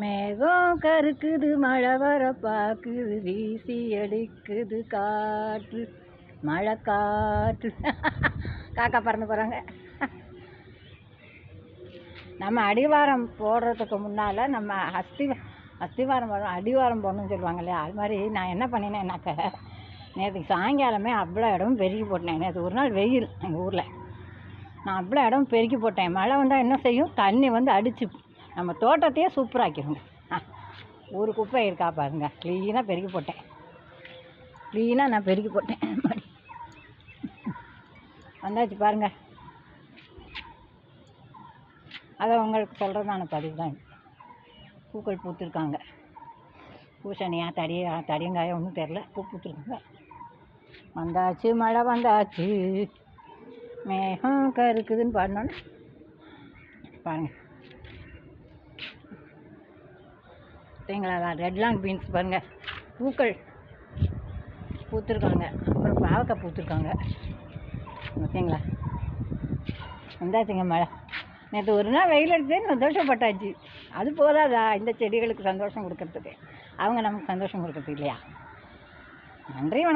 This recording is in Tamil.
மேகம் கருக்குது மழை வர பாக்குது வீசி அடிக்குது காற்று மழை காற்று. காக்கா பறந்து போகிறாங்க நம்ம அடிவாரம் போடுறதுக்கு முன்னால் நம்ம அஸ்தி அஸ்திவாரம் போடணும் அடிவாரம் போடணும்னு சொல்லுவாங்க இல்லையா அது மாதிரி நான் என்ன பண்ணினேன்னாக்க நேற்றுக்கு சாயங்காலமே அவ்வளோ இடமும் பெருக்கி போட்டேன். நேற்று ஒரு நாள் வெயில் எங்கள் ஊரில். நான் அவ்வளோ இடம் பெருக்கி போட்டேன். மழை வந்தால் என்ன செய்யும்? தண்ணி வந்து அடிச்சு நம்ம தோட்டத்தையே சூப்பராக்கிடுங்க ஒரு குப்பை இருக்கா பாருங்க. க்ளீனாக பெருக்கி போட்டேன். க்ளீனாக நான் பெருக்கி போட்டேன். வந்தாச்சு பாருங்க. அதை உங்களுக்கு சொல்கிறதான பதிவு தான் பூக்கள் பூத்துருக்காங்க. பூசணியா தடியா தடியங்காயா ஒன்றும் தெரில பூ பூத்துருக்காங்க. வந்தாச்சு மழை வந்தாச்சு. மேகம் கருக்குதுன்னு பாடினோன்னே பாருங்கள் சரிங்களா ரெட் லாங் பீன்ஸ் பாருங்க. பூக்கள் பூத்துருக்காங்க. அப்புறம் பாவக்காய் பூத்திருக்காங்க. ஓகேங்களா வந்தாச்சுங்க மழை. நேற்று ஒரு நாள் வெயில் அடிச்சு சந்தோஷப்பட்டாச்சு. அது போதாதா? இந்த செடிகளுக்கு சந்தோஷம் கொடுக்கறதுக்கு. அவங்க நமக்கு சந்தோஷம் கொடுக்கறது இல்லையா? நன்றி வணக்கம்.